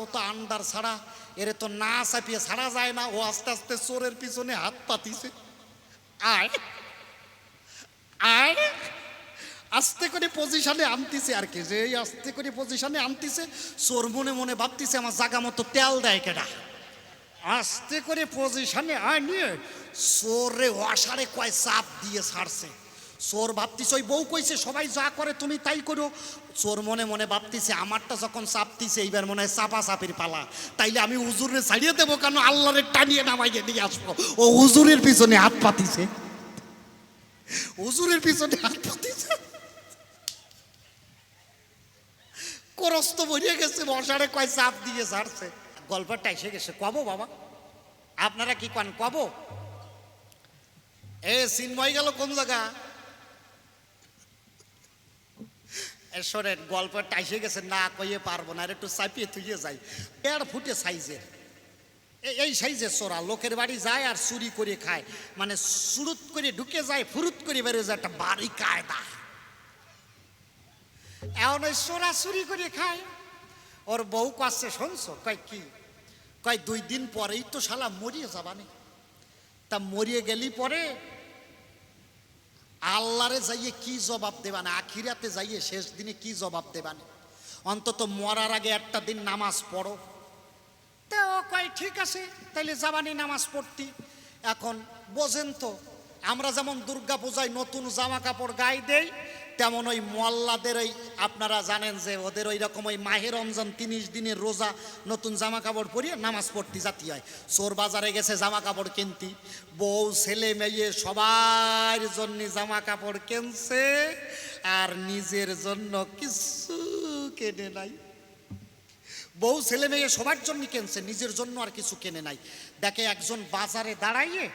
ও তো আন্ডার ছাড়া, এরে তো না চাপিয়ে ছাড়া যায় না, ও আস্তে আস্তে চোরের পিছনে হাত পাতিছে। আয় আস্তে করে পজিশনে আনতিছে আর কি, যে এই আস্তে করে পজিশনে আনতিছে, চোর মনে মনে ভাবতিছে, আমার জাগা মতো তেল দেয় কেডা? আস্তে করে পজিশনে আনিয়ে চোরে ওয়াসারে কয় চাপ দিয়ে ছাড়ছে। চোর ভাবতিছে, ওই বউ কইছে, সবাই যা করে তুমি তাই করো। চোর মনে মনে ভাবতিছে, আমারটা যখন চাপতিছে, এইবার মনে হয় চাপা চাপির পালা। তাইলে আমি হুজুরে ছাড়িয়ে দেবো কেন? আল্লাহরে টানিয়ে নামাইয়ে নিয়ে আসব। ও হুজুরের পিছনে হাত পাতিছে। হুজুরের পিছনে হাত পাতিছে। করস্ত বরিয়ে গেছে, মশারে কয়, চাপ দিয়ে ছাড়ছে। গল্পটা এসে গেছে। কব বাবা, আপনারা কি কন? কব। এ, সিনময় গেল কোন জায়গা এ শোনেন গল্পটা এসে গেছে, না কইয়ে পারব না, আর একটু চাপিয়ে তুইয়ে যাই। দেড় ফুটে সাইজের। এই সাইজের চোরা, লোকের বাড়ি যায় আর চুরি করে খায়। মানে সুরুত করে ঢুকে যায়, ফুরুত করে বেরোয় যায় একটা বাড়ি কায়দা। এমন ওই চোরা চুরি করে খায়। ওর বউ কাছে শুনছো? কয় কি? কয় দুই দিন পরেই তো শালা মরিয়ে যাবানি। তা মরিয়ে গেলি পরে আল্লাহরে যাইয়ে কি জবাব দেবানে, আখিরাতে যাইয়ে শেষ দিনে কি জবাব দেবানে? অন্তত মরার আগে একটা দিন নামাজ পড়ো। তো কয়, ঠিক আছে, তাইলে যাবানি নামাজ পড়তি। এখন বোঝেন তো, আমরা যেমন দুর্গা পূজায় নতুন জামা কাপড় গায়ে দেই তেমন ওই মোয়াল্লাদের ওই, আপনারা জানেন যে ওদের ওই রকম ওই মাহে রমজান তিরিশ দিনের রোজা, নতুন জামা কাপড় পরিয়ে নামাজ পড়তে জাতি হয়। চোর বাজারে গেছে জামা কাপড় কিনতি। বউ, ছেলে, মেয়ে সবার জন্য জামা কাপড় কিনছে আর নিজের জন্য কিছু কেনে নাই। বউ, ছেলে, মেয়ে সবার জন্য কিনছে, নিজের জন্য আর কিছু কেনে নাই। দেখে একজন বাজারে দাঁড়াইয়ে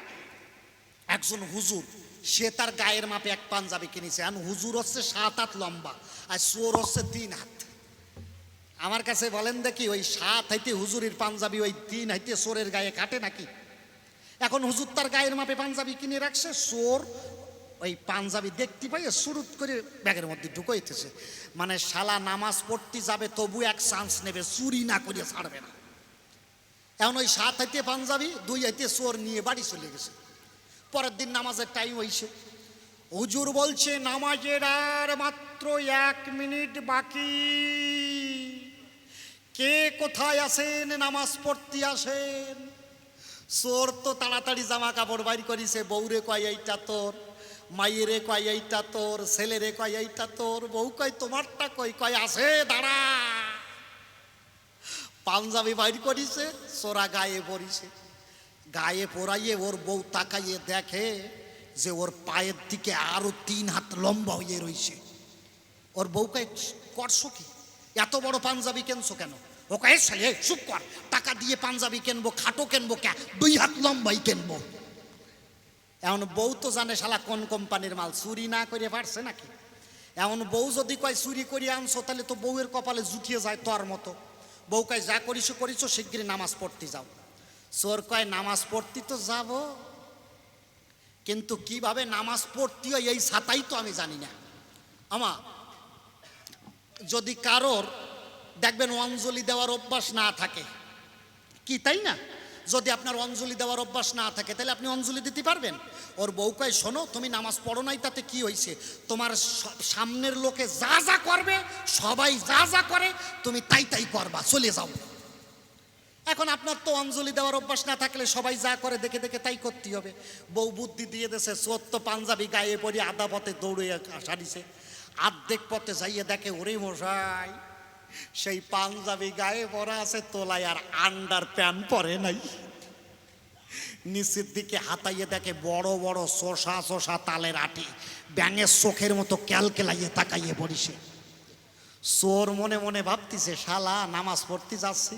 একজন হুজুর সে তার গায়ের মাপে এক পাঞ্জাবি কিনেছে। আর হুজুর হচ্ছে সাত হাত লম্বা, আর চোর হচ্ছে তিন হাত। আমার কাছে বলেন দেখি, ওই সাত হাইতে হুজুরের পাঞ্জাবি, ওই তিন হাইতে চোরের গায়ে কাটে নাকি? এখন হুজুর তার গায়ের মাপে পাঞ্জাবি কিনে রাখছে, চোর ওই পাঞ্জাবি দেখতে পাই সুরুত করে ব্যাগের মধ্যে ঢুকাইতেছে। মানে শালা নামাজ পড়তে যাবে, তবু এক চান্স নেবে, চুরি না করে ছাড়বে না। এখন ওই সাত হাইতে পাঞ্জাবি, দুই হাইতে চোর নিয়ে বাড়ি চলে গেছে। পরের দিন নামাজের টাইম হয়েছে হুজুর বলছে, নামাজের আর মাত্র এক মিনিট বাকি। কে কোথায় আসেন নামাজ পড়তে আসেন। চোর তো তাড়াতাড়ি জামা কাপড় বাইর করিছে, বউরে কয়, এইটা তোর, মাইয়েরে কয়, এইটা তোর, ছেলেরে কয়, এইটা তোর, বউ কয়, তোমারটা কই? কয় আসে দাঁড়া। পাঞ্জাবি বাইর করিছে, চোরা গায়ে পড়িছে। গায়ে পরাইয়ে ওর বউ তাকাইয়ে দেখে যে ওর পায়ের দিকে আরও তিন হাত লম্বা হয়ে রইছে। ওর বউকে করছ কি? এত বড় পাঞ্জাবি কেনছো কেন? ওকে ছেলে, চুপ কর। টাকা দিয়ে পাঞ্জাবি কিনবো, খাটো কিনবো কে? দুই হাত লম্বাই কিনবো। এমন বউ তো জানে শালা কোন কোম্পানির মাল, চুরি না করে পারছে নাকি? এমন বউ যদি কয়, চুরি করে আনছো, তাহলে তো বউয়ের কপালে জুটিয়ে যায় তোর মতো। বউ কয়, যা করিস করিস শিগগিরই নামাজ পড়তে যাও। চোর কয়, নামাজ পড়তে তো যাব, কিন্তু কীভাবে নামাজ পড়তে হয় এই ছাতাই তো আমি জানি না। আমা, যদি কারোর, দেখবেন অঞ্জলি দেওয়ার অভ্যাস না থাকে, কি তাই না? যদি আপনার অঞ্জলি দেওয়ার অভ্যাস না থাকে, তাহলে আপনি অঞ্জলি দিতে পারবেন। ওর বউ কয়, শোনো, তুমি নামাজ পড়ো নাই, তাতে কি হয়েছে তোমার সামনের লোকে যা যা করবে, সবাই যা যা করে, তুমি তাই তাই করবা, চলে যাও। এখন আপনার তো অঞ্জলি দেওয়ার অভ্যাস না থাকলে সবাই যা করে দেখে দেখে তাই করতে হবে। বউ বুদ্ধি দিয়ে দেছে সত্য পাঞ্জাবি গায়ে পড়ে আধা পথে দৌড়ে সারিছে। আর্ধেক পথে যাইয়ে দেখে, ওরে মশাই, সেই পাঞ্জাবি গায়ে পরা আছে, তোলায় আর আন্ডার প্যান্ট পরে নাই। নিচের দিকে হাতাইয়ে দেখে, বড় বড় শোষা শোষা তালের আটি, ব্যাঙের চোখের মতো ক্যালকেলাইয়ে তাকাইয়ে পড়িছে। চোর মনে মনে ভাবতিছে, শালা, নামাজ পড়তে যাচ্ছি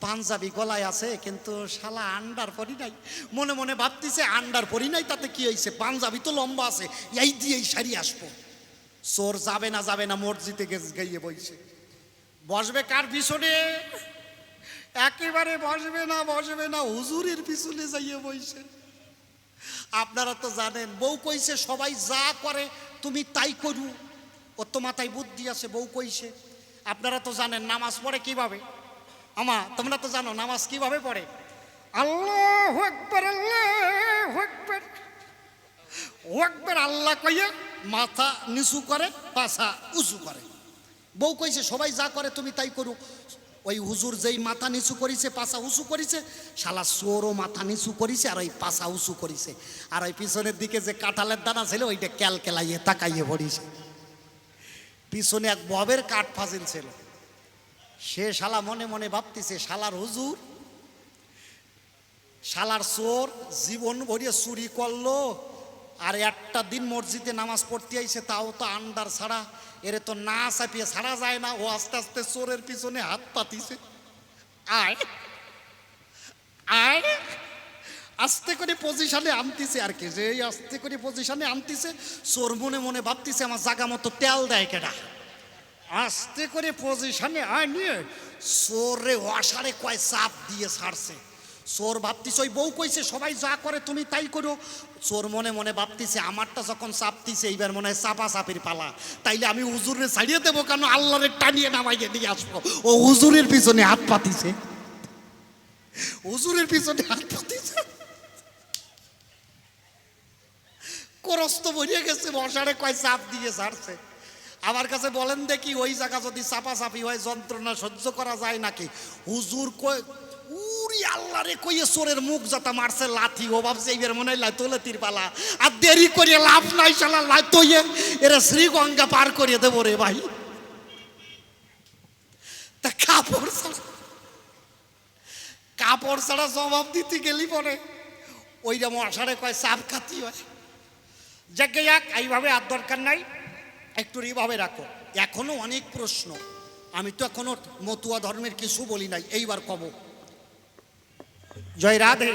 পাঞ্জাবি গলায় আছে, কিন্তু শালা আন্ডার পরি নাই। মনে মনে ভাবতেছে, আন্ডার পরি নাই, তাতে কি হয়েছে পাঞ্জাবি তো লম্বা আছে, এই দিয়েই সারি আসব। চোর যাবে না যাবে না, মসজিদে গে- গিয়ে বইছে। বসবে কার পিছনে? একেবারে বসবে না বসবে না, হুজুরের পিছনে যাইয়ে বইছে। আপনারা তো জানেন, বউ কইছে, সবাই যা করে, তুমি তাই করু। ওর তো মাথায় বুদ্ধি আছে, বউ কইছে। আপনারা তো জানেন, নামাজ পড়ে কীভাবে? আমা, তোমরা তো জানো, নামাজ কীভাবে পড়ে? আল্লাহ একবার আল্লাহ আল্লাহ কইয়ে মাথা নিচু করে, পাছা উঁচু করে। বউ কইছে, সবাই যা করে তুমি তাই করো। ওই হুজুর যেই মাথা নিচু করিছে, পাছা উঁচু করিছে, শালা চোরও মাথা নিচু করিছে আর ওই পাছা উঁচু করিছে। আর ওই পিছনের দিকে যে কাঁঠালের দানা ছিল, ওইটা ক্যাল কেলাইয়ে তাকাইয়ে পড়িছে। পিছনে এক ববের কাঠ ফাজিল ছিল। সে শালা মনে মনে ভাবতেছে, শালার হুজুর, শালার চোর, জীবন ভরিয়ে চুরি করল, আর একটা দিন মসজিদে নামাজ পড়তে আইছে, তাও তো আন্ডার ছাড়া, এরে তো না চাপিয়ে ছাড়া যায় না, ও আস্তে আস্তে চোরের পিছনে হাত পাতিছে। আয় আয়, আস্তে করে পজিশনে আনতিছে আর কি যে আস্তে করে পজিশনে আনতিছে, চোর মনে মনে ভাবতিছে, আমার জাগা মতো তেল দেয় কেডা। আস্তে করে পজিশনে আয় নিয়ে চোরে ওয়াসারে কয় চাপ দিয়ে ছাড়ছে। চোর ভাবতিছে, ওই বউ কইছে, সবাই যা করে তুমি তাই করো। চোর মনে মনে ভাবতিছে, আমারটা যখন চাপতিছে এইবার মনে হয় চাপা চাপির পালা। তাইলে আমি হুজুরে ছাড়িয়ে দেবো কেন? আল্লাহরে টানিয়ে নামাইয়ে দিয়ে আসব। ও হুজুরের পিছনে হাত পাতিছে। হুজুরের পিছনে হাত পাতিছে। করস্ত বইয়ে গেছে মশারে কয় চাপ দিয়ে ছাড়ছে। আমার কাছে বলেন দেখি ওই জায়গা যদি চাপাচাপি হয়, যন্ত্রণা সহ্য করা যায় নাকি? হুজুর কই উরি আল্লাহ রে কইয়ে চোরের মুখ যাতা মারছে, লাথি ও ভাবছে এইবার মনে হয় তোলে তিরপালা আর দেরি করে লাভ নাই, শালা লাই তৈয়ে এরা শ্রীগঙ্গা পার করিয়ে দেবো রে ভাই। তা কাপড় ছাড়া কাপড় ছাড়া জবাব দিতে গেলি পরে। ওইটা মশারে কয় চাপ খাতি হয়। যাকে যাক, এইভাবে আর দরকার নাই। একটু এইভাবে রাখো। এখনও অনেক প্রশ্ন। আমি তো এখনও মতুয়া ধর্মের কিছু বলি নাই, এইবার কব। জয় রাধে।